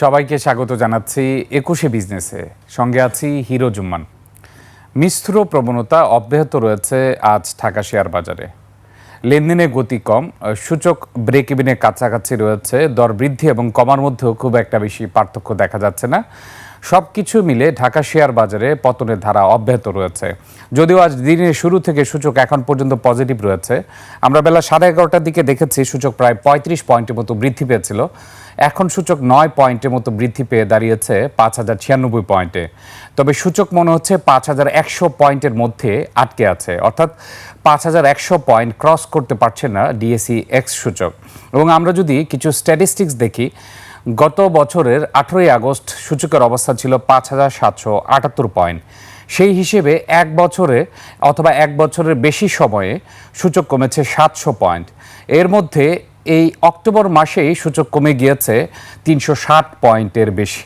সবাইকে স্বাগত জানাচ্ছি একুশে বিজনেসে। সঙ্গে আছি হিরো জুম্মান। মিশ্র প্রবণতা অব্যাহত রয়েছে আজ ঢাকা শেয়ার বাজারে। লেনদেনে গতি কম, সূচক ব্রেক ইভিনে কাছাকাছি রয়েছে, দর বৃদ্ধি এবং কমার মধ্যেও খুব একটা বেশি পার্থক্য দেখা যাচ্ছে না। সব কিছু মিলে ঢাকা শেয়ার বাজারে পতনের ধারা অব্যাহত রয়েছে। যদিও আজ দিনের শুরু থেকে সূচক এখন পর্যন্ত পজিটিভ রয়েছে। আমরা বেলা সাড়ে এগারোটার দিকে দেখেছি সূচক প্রায় পঁয়ত্রিশ পয়েন্টের মতো বৃদ্ধি পেয়েছিল। এখন সূচক নয় পয়েন্টের মতো বৃদ্ধি পেয়ে দাঁড়িয়েছে পাঁচ হাজার ছিয়ানব্বই পয়েন্টে। তবে সূচক মনে হচ্ছে পাঁচ হাজার একশো পয়েন্টের মধ্যে আটকে আছে। অর্থাৎ পাঁচ হাজার একশো পয়েন্ট ক্রস করতে পারছে না ডিএসি এক্স সূচক। এবং আমরা যদি কিছু স্ট্যাটিস্টিক্স দেখি, গত বছরের আঠেরোই আগস্ট সূচকের অবস্থা ছিল পাঁচ হাজার সাতশো আটাত্তর পয়েন্ট। সেই হিসেবে এক বছরে অথবা এক বছরের বেশি সময়ে সূচক কমেছে সাতশো পয়েন্ট। এর মধ্যে এই অক্টোবর মাসেই সূচক কমে গিয়েছে তিনশো ষাট পয়েন্টের বেশি।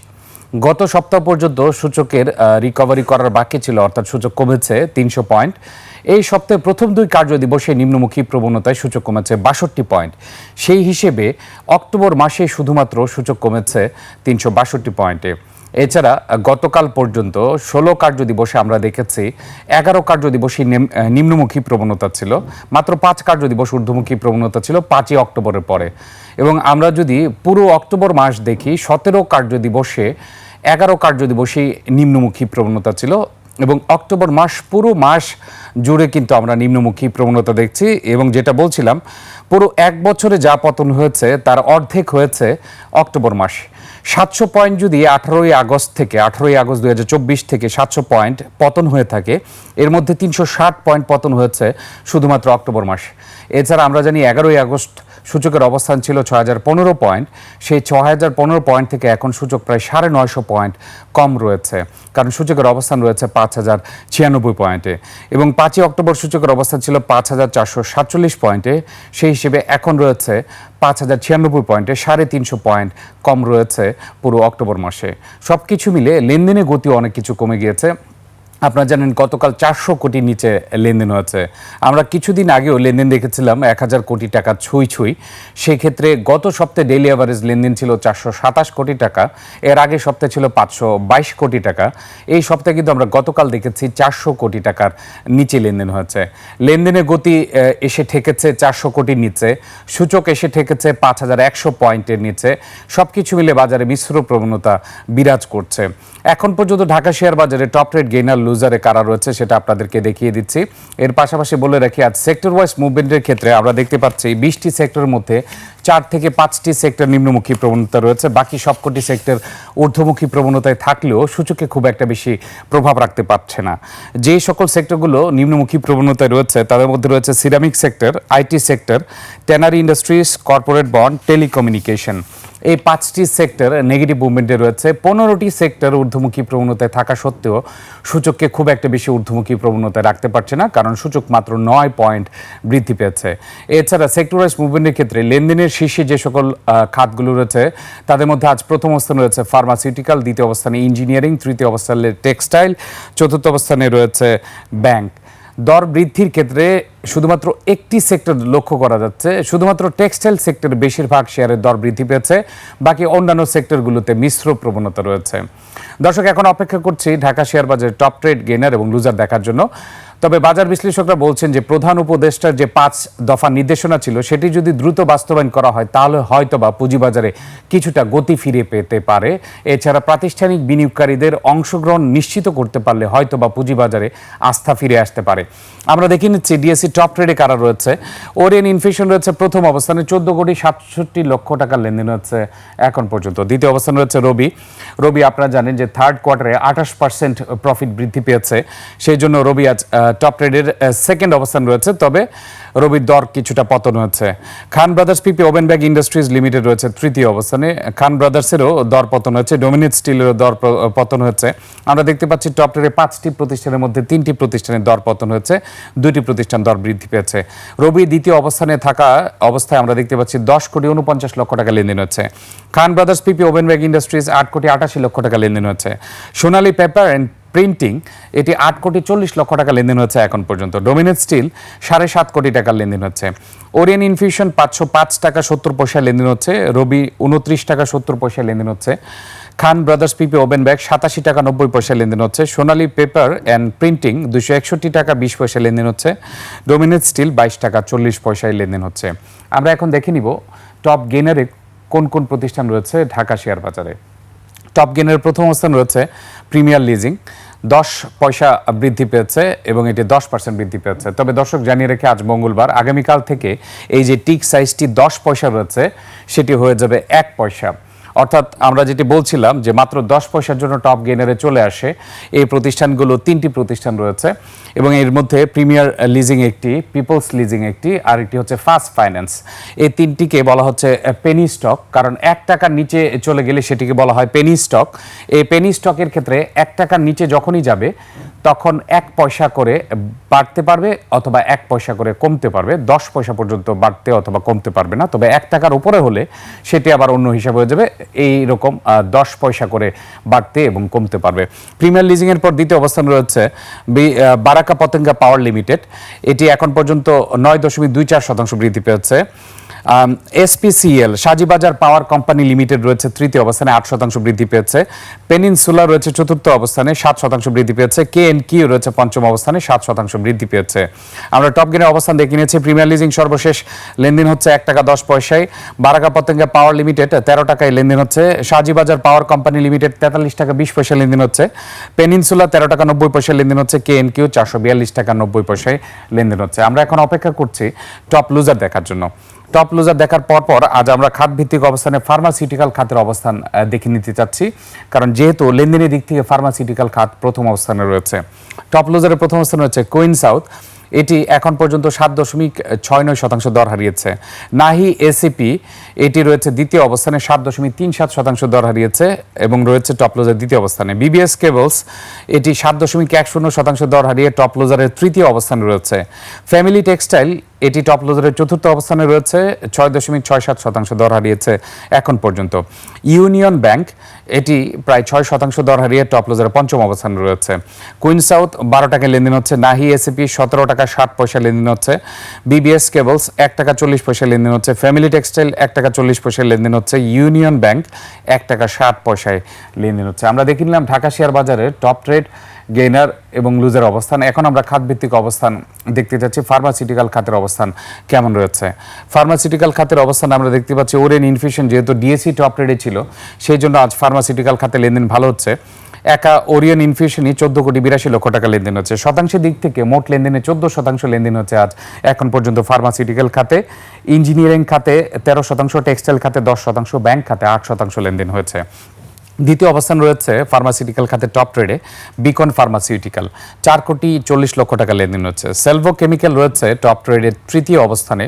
গত সপ্তাহ পর্যন্ত সূচকের রিকভারি করার বাকি ছিল, অর্থাৎ সূচক কমেছে তিনশো পয়েন্ট। এই সপ্তাহে প্রথম দুই কার্য দিবসে নিম্নমুখী প্রবণতায় সূচক কমেছে বাষট্টি পয়েন্ট। সেই হিসেবে অক্টোবর মাসে শুধুমাত্র সূচক কমেছে তিনশো বাষট্টি পয়েন্টে। এছাড়া গতকাল পর্যন্ত ষোলো কার্য দিবসে আমরা দেখেছি এগারো কার্য দিবসই নিম্নমুখী প্রবণতা ছিল। মাত্র পাঁচ কার্য দিবস ঊর্ধ্বমুখী প্রবণতা ছিল পাঁচই অক্টোবরের পরে। এবং আমরা যদি পুরো অক্টোবর মাস দেখি, সতেরো কার্য দিবসে এগারো কার্য দিবসেই নিম্নমুখী প্রবণতা ছিল এবং অক্টোবর মাস পুরো মাস জুড়ে কিন্তু আমরা নিম্নমুখী প্রবণতা দেখছি এবং যেটা বলছিলাম, পুরো এক বছরে যা পতন হয়েছে, তার অর্ধেক হয়েছে অক্টোবর মাসে। সাতশো পয়েন্ট যদি আঠারোই আগস্ট থেকে, আঠারোই আগস্ট দু হাজার চব্বিশ থেকে সাতশো পয়েন্ট পতন হয়ে থাকে, এর মধ্যে তিনশো ষাট পয়েন্ট পতন হয়েছে শুধুমাত্র অক্টোবর মাসে। এছাড়া আমরা জানি এগারোই আগস্ট সূচকের অবস্থান ছিল ছ হাজার পনেরো পয়েন্ট, সেই ছ হাজার পনেরো পয়েন্ট থেকে এখন সূচক প্রায় সাড়ে নয়শো পয়েন্ট কম রয়েছে, কারণ সূচকের অবস্থান রয়েছে পাঁচ হাজার ছিয়ানব্বই পয়েন্টে। এবং পাঁচই অক্টোবর সূচকের অবস্থান ছিল পাঁচ হাজার চারশো সাতচল্লিশ পয়েন্টে, সেই হিসেবে এখন রয়েছে পাঁচ হাজার ছিয়ানব্বই পয়েন্টে সাড়ে তিনশো পয়েন্ট কম রয়েছে পুরো অক্টোবর মাসে। সব কিছু মিলে লেনদেনের গতি অনেক কিছু কমে গিয়েছে। আপনারা জানেন গতকাল চারশো কোটি নিচে লেনদেন হয়েছে। আমরা কিছুদিন আগেও লেনদেন দেখেছিলাম, এক হাজার কোটি টাকা ছুঁই ছুঁই। সেক্ষেত্রে গত সপ্তাহে ডেইলি অ্যাভারেজ লেনদেন ছিল চারশো সাতাশ কোটি টাকা, এর আগে সপ্তাহে ছিল পাঁচশো বাইশ কোটি টাকা। এই সপ্তাহে কিন্তু আমরা গতকাল দেখেছি চারশো কোটি টাকার নিচে লেনদেন হয়েছে। লেনদেনের গতি এসে ঠেকেছে চারশো কোটির নিচে, সূচক এসে ঠেকেছে পাঁচ হাজার একশো পয়েন্টের নিচে। সব কিছু মিলে বাজারে মিশ্র প্রবণতা বিরাজ করছে। এখন পর্যন্ত ঢাকা শেয়ার বাজারে টপ রেট গেইনার লুজারে কারা রয়েছে সেটা আপনাদেরকে দেখিয়ে দিচ্ছি। এর পাশাপাশি বলে রাখি, আজ সেক্টর ওয়াইজ মুভমেন্টের ক্ষেত্রে আমরা দেখতে পাচ্ছি বিশটি সেক্টরের মধ্যে চার থেকে পাঁচটি সেক্টর নিম্নমুখী প্রবণতা রয়েছে। বাকি সবকটি সেক্টর ঊর্ধ্বমুখী প্রবণতায় থাকলেও সূচকে খুব একটা বেশি প্রভাব রাখতে পারছে না। যে সকল সেক্টরগুলো নিম্নমুখী প্রবণতায় রয়েছে, তাদের মধ্যে রয়েছে ceramic sector IT sector tannery industries corporate bond telecommunication এই পাঁচটি সেক্টর নেগেটিভ মুভমেন্টে রয়েছে। পনেরোটি সেক্টর ঊর্ধ্বমুখী প্রবণতায় থাকা সত্ত্বেও সূচককে খুব একটা বেশি ঊর্ধ্বমুখী প্রবণতায় রাখতে পারছে না, কারণ সূচক মাত্র নয় পয়েন্ট বৃদ্ধি পেয়েছে। এছাড়া সেক্টরাইজ মুভমেন্টের ক্ষেত্রে লেনদেনের শীর্ষে যে সকল খাতগুলো রয়েছে, তাদের মধ্যে আজ প্রথম অবস্থানে রয়েছে ফার্মাসিউটিক্যাল দ্বিতীয় অবস্থানে ইঞ্জিনিয়ারিং তৃতীয় অবস্থানে টেক্সটাইল চতুর্থ অবস্থানে রয়েছে ব্যাংক দর বৃদ্ধির ক্ষেত্রে শুধুমাত্র একটি সেক্টর লক্ষ্য করা যাচ্ছে। শুধুমাত্র টেক্সটাইল সেক্টরে বেশিরভাগ শেয়ারের দর বৃদ্ধি পেয়েছে। বাকি অন্যান্য সেক্টরগুলোতে মিশ্র প্রবণতা রয়েছে। দর্শক, এখন অপেক্ষা করছি ঢাকা শেয়ার বাজারের টপ ট্রেড গেনার এবং লুজার দেখার জন্য। তবে বাজার বিশ্লেষকরা বলছেন যে প্রধান উপদেষ্টার যে পাঁচ দফা নির্দেশনা ছিল, সেটি যদি দ্রুত বাস্তবায়ন করা হয়, তাহলে হয়তোবা পুঁজিবাজারে কিছুটা গতি ফিরে পেতে পারে। এছাড়া প্রাতিষ্ঠানিক বিনিয়োগকারীদের অংশগ্রহণ নিশ্চিত করতে পারলে হয়তো হয়তোবা পুঁজিবাজারে আস্থা ফিরে আসতে পারে। আমরা দেখে নিচ্ছি, ডিএসসি টপ ট্রেডে কারা রয়েছে? ওরিয়েন ইনফ্লেশন রয়েছে প্রথম অবস্থানে, চোদ্দ কোটি সাতষট্টি লক্ষ টাকার লেনদেন হচ্ছে এখন পর্যন্ত। দ্বিতীয় অবস্থানে রয়েছে রবি। রবি, আপনারা জানেন যে থার্ড কোয়ার্টারে আঠাশ পার্সেন্ট প্রফিট বৃদ্ধি পেয়েছে। সেই জন্য রবি আজ টপ ট্রেডের সেকেন্ড অবস্থান রয়েছে, তবে রবির দর কিছুটা পতন হচ্ছে। Khan brothers PP woven bag industries limited রয়েছে তৃতীয় অবস্থানে। খান ব্রাদার্সেরও দর পতন হচ্ছে ডোমিনেট স্টিলেরও দর পতন হচ্ছে। আমরা দেখতে পাচ্ছি টপ ট্রেডে পাঁচটি প্রতিষ্ঠানের মধ্যে তিনটি প্রতিষ্ঠানের দর পতন হচ্ছে, দুইটি প্রতিষ্ঠান দর বৃদ্ধি পেয়েছে। রবি দ্বিতীয় অবস্থানে থাকা অবস্থায় আমরা দেখতে পাচ্ছি দশ কোটি উনপঞ্চাশ লক্ষ টাকা লেনদেন হচ্ছে। Khan brothers PP woven bag industries আট কোটি আটাশি লক্ষ টাকা লেনদেন হচ্ছে। সোনালী পেপার অ্যান্ড প্রিন্টিং এটি আট কোটি চল্লিশ লক্ষ টাকা লেনদেন হচ্ছে এখন পর্যন্ত। ডোমিনেট স্টিল সাড়ে সাত কোটি টাকার লেনদেন হচ্ছে। ওরিয়েন ইনফিউশন পাঁচশো পাঁচ টাকা সত্তর পয়সা লেনদেন হচ্ছে। রবি উনত্রিশ টাকা সত্তর পয়সা লেনদেন হচ্ছে। Khan brothers PP woven bag সাতাশি টাকা নব্বই পয়সা লেনদেন হচ্ছে। সোনালী পেপার অ্যান্ড প্রিন্টিং দুশো একষট্টি টাকা বিশ পয়সা লেনদেন হচ্ছে। ডোমিনেট স্টিল বাইশ টাকা চল্লিশ পয়সায় লেনদেন হচ্ছে। আমরা এখন দেখে নিব টপ গেনারে কোন কোন প্রতিষ্ঠান রয়েছে ঢাকা শেয়ার বাজারে। টপ গেনের প্রথম অবস্থান রয়েছে প্রিমিয়ার লিজিং দশ পয়সা বৃদ্ধি পেয়েছে এবং এটি দশ পার্সেন্ট বৃদ্ধি পেয়েছে। তবে দর্শক জানিয়ে রেখে আজ মঙ্গলবার আগামীকাল থেকে এই যে টিক সাইজটি দশ পয়সা রয়েছে, সেটি হয়ে যাবে এক পয়সা। অর্থাৎ আমরা যেটি বলছিলাম যে মাত্র দশ পয়সার জন্য টপ গেনারে চলে আসে, এই প্রতিষ্ঠানগুলো তিনটি প্রতিষ্ঠান রয়েছে এবং এর মধ্যে প্রিমিয়ার লিজিং একটি, পিপলস লিজিং একটি, আর একটি হচ্ছে ফাস্ট ফাইন্যান্স। এই তিনটিকে বলা হচ্ছে পেনি স্টক, কারণ এক টাকার নিচে চলে গেলে সেটিকে বলা হয় পেনি স্টক। এই পেনি স্টকের ক্ষেত্রে এক টাকার নিচে যখনই যাবে তখন এক পয়সা করে বাড়তে পারবে অথবা এক পয়সা করে কমতে পারবে। দশ পয়সা পর্যন্ত বাড়তে অথবা কমতে পারবে না। তবে এক টাকার উপরে হলে সেটি আবার অন্য হিসাবে হয়ে যাবে। এই রকম দশ পয়সা করে বাড়তে এবং কমতে পারবে। প্রিমিয়ার লিজিংয়ের পর দ্বিতীয় অবস্থান রয়েছে বারাকা পতেঙ্গা পাওয়ার লিমিটেড। এটি এখন পর্যন্ত নয় দশমিক দুই চার শতাংশ বৃদ্ধি পেয়েছে। SPCL Sajibazar power company limited রয়েছে, তৃতীয় অবস্থানে আট শতাংশ বৃদ্ধি পেয়েছে। পেনিনসুলা রয়েছে, চতুর্থ অবস্থানে সাত শতাংশ বৃদ্ধি পেয়েছে। কে এন কিউ রয়েছে, পঞ্চম অবস্থানে সাত শতাংশ বৃদ্ধি পেয়েছে। আমরা টপ গেনের অবস্থান দেখে নিয়েছি, প্রিমিয়ার লিজিং সর্বশেষ লেনদেন হচ্ছে এক টাকা দশ পয়সায়। বারাকা পতেঙ্গা পাওয়ার লিমিটেড তেরো টাকায় লেনদেন হচ্ছে। সাজিবাজার পাওয়ার কোম্পানি লিমিটেড তেতাল্লিশ টাকা বিশ পয়সা লেনদেন হচ্ছে। পেনিনসুলা তেরো টাকা নব্বই পয়সা লেনদেন হচ্ছে। কে এন কিউ চারশো বিয়াল্লিশ টাকা নব্বই পয়সায় লেনদেন হচ্ছে। আমরা এখন অপেক্ষা করছি টপ লুজার দেখার জন্য। টপ লুজার দেখার পর পর আজ আমরা খাত ভিত্তিক অবস্থানে ফার্মাসিউটিক্যাল খাতের অবস্থান দেখে নিতে চাচ্ছি। কারণ যেহেতু লেনদেনের দিক থেকে ফার্মাসিউটিক্যাল খাত প্রথম অবস্থানে রয়েছে। টপ লুজারের প্রথম অবস্থানে রয়েছে কুইন সাউথ এটি এখন পর্যন্ত সাত দশমিক ছয় নয় শতাংশ দর হারিয়েছে। নাহি এসিপি এটি রয়েছে দ্বিতীয় অবস্থানে সাত দশমিক তিন সাত শতাংশ দর হারিয়েছে এবং রয়েছে টপ লোজার দ্বিতীয় অবস্থানে। বিবিএস কেবলস এটি সাত দশমিক এক শূন্য শতাংশ দর হারিয়ে টপ লোজারের তৃতীয় অবস্থানে রয়েছে। ফ্যামিলি টেক্সটাইল এটি টপ লোজারের চতুর্থ অবস্থানে রয়েছে, ছয় দশমিক ছয় সাত শতাংশ দর হারিয়েছে এখন পর্যন্ত। ইউনিয়ন ব্যাংক, এটি প্রায় ছয় শতাংশ দর হারিয়ে টপ লোজারের পঞ্চম অবস্থানে রয়েছে। কুইন সাউথ, বারো টাকায় লেনদেন হচ্ছে, নাহি এসিপি সতেরো টাকা ষাট পয়সা লেনদেন হচ্ছে বিবিএস কেবলস, এক টাকা চল্লিশ পয়সা লেনদেন হচ্ছে, ফ্যামিলি টেক্সটাইল, এক টাকা চল্লিশ পয়সা লেনদেন হচ্ছে, ইউনিয়ন ব্যাংক, এক টাকা ষাট পয়সায় লেনদেন হচ্ছে। আমরা দেখে নিলাম ঢাকা শেয়ার বাজারের টপ ট্রেড গেইনার এবং লুজার অবস্থান। এখন আমরা খাতভিত্তিক অবস্থান দেখতে যাচ্ছি। ফার্মাসিউটিক্যাল খাতের অবস্থান কেমন রয়েছে? ফার্মাসিউটিক্যাল খাতের অবস্থান আমরা দেখতে পাচ্ছি, ওরেন ইনফিউশন যেহেতু ডিএসসি টপ ট্রেডে ছিল, সেই জন্য আজ ফার্মাসিউটিক্যাল খাতে লেনদেন ভালো হচ্ছে। একা ওরিয়ন ইনফিউশনই চোদ্দ কোটি বিরাশি লক্ষ টাকা লেনদেন হচ্ছে। শতাংশের দিক থেকে মোট লেনদেনে চোদ্দ শতাংশ লেনদেন হচ্ছে আজ। এখন পর্যন্ত ফার্মাসিউটিক্যাল খাতে ইঞ্জিনিয়ারিং খাতে তেরো শতাংশ টেক্সটাইল খাতে দশ শতাংশ ব্যাংক খাতে আট শতাংশ লেনদেন হয়েছে। দ্বিতীয় অবস্থান রয়েছে ফার্মাসিউটিক্যাল খাতে টপ ট্রেডে বিকন ফার্মাসিউটিক্যাল চার কোটি চল্লিশ লক্ষ টাকা লেনদেন হচ্ছে। সেলভো কেমিক্যাল রয়েছে টপ ট্রেডের তৃতীয় অবস্থানে,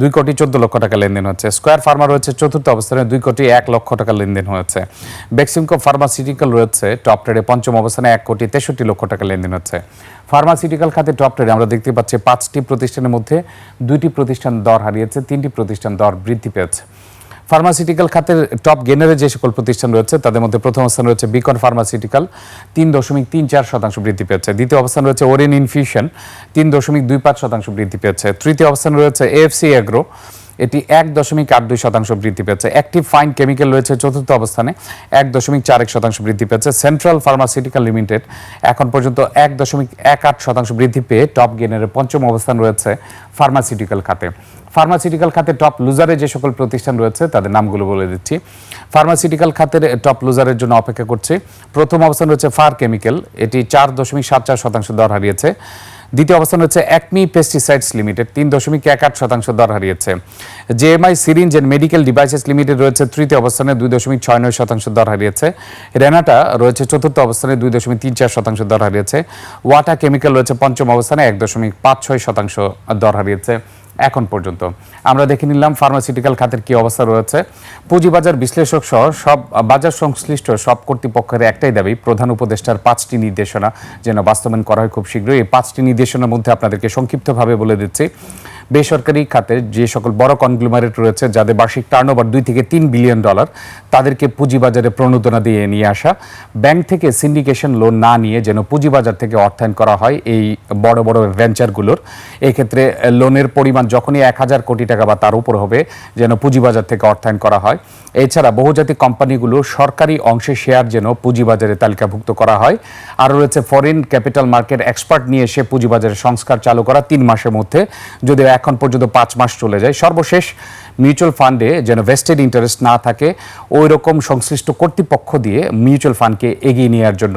দুই কোটি চোদ্দ লক্ষ টাকা লেনদেন হচ্ছে। স্কোয়ার ফার্মা রয়েছে চতুর্থ অবস্থানে, দুই কোটি এক লক্ষ টাকা লেনদেন হয়েছে। বেক্সিমকো ফার্মাসিউটিক্যাল রয়েছে টপ ট্রেডে পঞ্চম অবস্থানে, এক কোটি তেষট্টি লক্ষ টাকা লেনদেন হচ্ছে। ফার্মাসিউটিক্যাল খাতে টপ ট্রেডে আমরা দেখতে পাচ্ছি পাঁচটি প্রতিষ্ঠানের মধ্যে দুইটি প্রতিষ্ঠান দর হারিয়েছে, তিনটি প্রতিষ্ঠান দর বৃদ্ধি পেয়েছে। ফার্মাসিউটিক্যাল খাতের টপ গেনারে যে সকল প্রতিষ্ঠান রয়েছে, তাদের মধ্যে প্রথম অবস্থান রয়েছে বিকন ফার্মাসিউটিক্যাল তিন দশমিক তিন চার শতাংশ বৃদ্ধি পেয়েছে। দ্বিতীয় অবস্থান রয়েছে ওরেন ইনফিউশন তিন দশমিক দুই পাঁচ শতাংশ বৃদ্ধি পেয়েছে। তৃতীয় অবস্থান রয়েছে এএফসি অ্যাগ্রো এটি এক দশমিক আট দুই শতাংশ বৃদ্ধি পেয়েছে। অ্যাক্টিভ ফাইন কেমিক্যাল রয়েছে চতুর্থ অবস্থানে, এক দশমিক চার এক শতাংশ বৃদ্ধি পেয়েছে। সেন্ট্রাল ফার্মাসিউটিক্যাল লিমিটেড এখন পর্যন্ত এক দশমিক এক আট শতাংশ বৃদ্ধি পেয়ে টপ গেনের পঞ্চম অবস্থান রয়েছে ফার্মাসিউটিক্যাল খাতে। ফার্মাসিউটিক্যাল খাতে টপ লুজারে যে সকল প্রতিষ্ঠান রয়েছে, তাদের নামগুলো বলে দিচ্ছি। ফার্মাসিউটিক্যাল খাতের টপ লুজারের জন্য অপেক্ষা করছি। প্রথম অবস্থান রয়েছে ফার কেমিক্যাল, এটি চার দশমিক সাত চার শতাংশ দর হারিয়েছে। দ্বিতীয় অবস্থান হচ্ছে একমি পেস্টিসাইডস লিমিটেড তিন দশমিক এক আট শতাংশ দর হারিয়েছে। JMI syringe and medical devices limited রয়েছে, তৃতীয় অবস্থানে দুই দশমিক ছয় নয় শতাংশ দর হারিয়েছে। রেনাটা রয়েছে, চতুর্থ অবস্থানে দুই দশমিক তিন চার শতাংশ দর হারিয়েছে। ওয়াটা কেমিক্যাল রয়েছে, পঞ্চম অবস্থানে এক দশমিক পাঁচ ছয় শতাংশ দর হারিয়েছে। এখন পর্যন্ত। আমরা দেখে নিলাম ফার্মাসিউটিক্যাল খাতের কি অবস্থা রয়েছে। পুঁজিবাজার বিশ্লেষক সহ সব, বাজার সংশ্লিষ্ট সব কর্তৃপক্ষের একটাই দাবি, প্রধান উপদেষ্টার পাঁচটি নির্দেশনা যেন বাস্তবায়ন করা হয় খুব শীঘ্রই। এই পাঁচটি নির্দেশনার মধ্যে আপনাদেরকে সংক্ষিপ্তভাবে বলে দিচ্ছি। বেসরকারি খাতের যে সকল বড় কনগ্লোমারেট রয়েছে, যাদের বার্ষিক টার্নওভার দুই থেকে তিন বিলিয়ন ডলার তাদেরকে পুঁজিবাজারে প্রণোদনা দিয়ে নিয়ে আসা। ব্যাংক থেকে সিন্ডিকেশন লোন না নিয়ে যেন পুঁজিবাজার থেকে অর্থায়ন করা হয় এই বড় বড় ভেঞ্চারগুলোর এক্ষেত্রে লোনের পরিমাণ যখনই এক হাজার কোটি টাকা বা তার উপর হবে, যেন পুঁজিবাজার থেকে অর্থায়ন করা হয়। এছাড়া বহুজাতিক কোম্পানিগুলো সরকারি অংশে শেয়ার যেন পুঁজিবাজারে তালিকাভুক্ত করা হয়। আর রয়েছে ফরেন ক্যাপিটাল মার্কেট এক্সপার্ট নিয়ে এসে পুঁজিবাজারের সংস্কার চালু করা তিন মাসের মধ্যে। যদিও এখন পর্যন্ত পাঁচ মাস চলে যায়। সর্বশেষ মিউচুয়াল ফান্ডে যেন ভেস্টেড ইন্টারেস্ট না থাকে ওই রকম সংশ্লিষ্ট কর্তৃপক্ষ দিয়ে মিউচুয়াল ফান্ডকে এগিয়ে নেওয়ার জন্য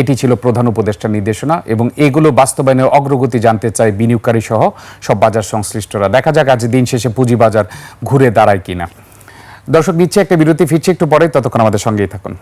এটি ছিল প্রধান উপদেষ্টার নির্দেশনা এবং এগুলো বাস্তবায়নের অগ্রগতি জানতে চায় বিনিয়োগকারী সহ সব বাজার সংশ্লিষ্টরা। দেখা যাক আজ দিন শেষে পুঁজিবাজার ঘুরে দাঁড়ায় কিনা। দর্শক, নিচ্ছে একটা বিরতি, ফিরছে একটু পরে, ততক্ষণ আমাদের সঙ্গেই থাকুন।